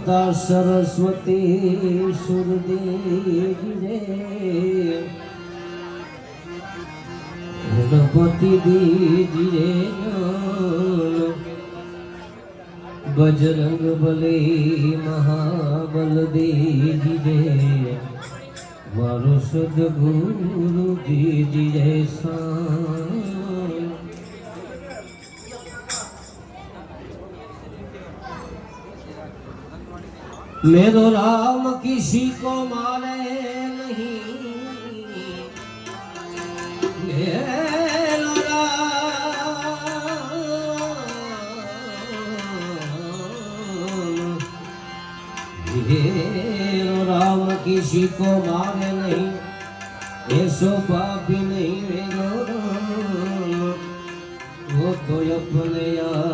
માતા સરસ્વતી સુરદેવી રે ગણપતિ દીજી રે બજરંગ બલે મહાબલ દેજી રે મારો સદગુરુ દીજી જય સા मेरो राम किसी को मारे नहीं मेरो राम मेरो राम किसी को मारे नहीं ऐसो पापी नहीं मेरो राम वो तो अपने आप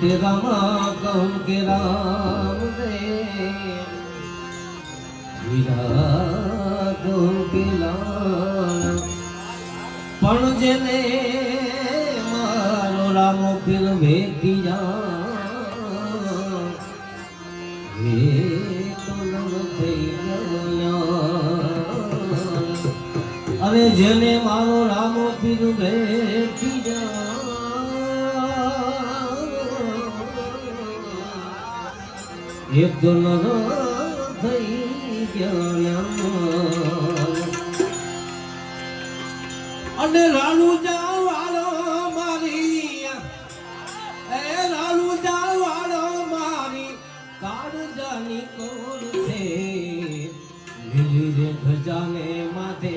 માટે રામા, કહું કે રામ રે. પણ જેને મારો રામો પીર ભેટી જા ગયા. અને જેને મારો રામો પીર ભેટી તો નવ થઈ ગયા અને લાલુ જાવાળો મારી, એ લાલુ જાવાળો મારી કાળજાની કોણ છે? લીલી રે ખજાને માથે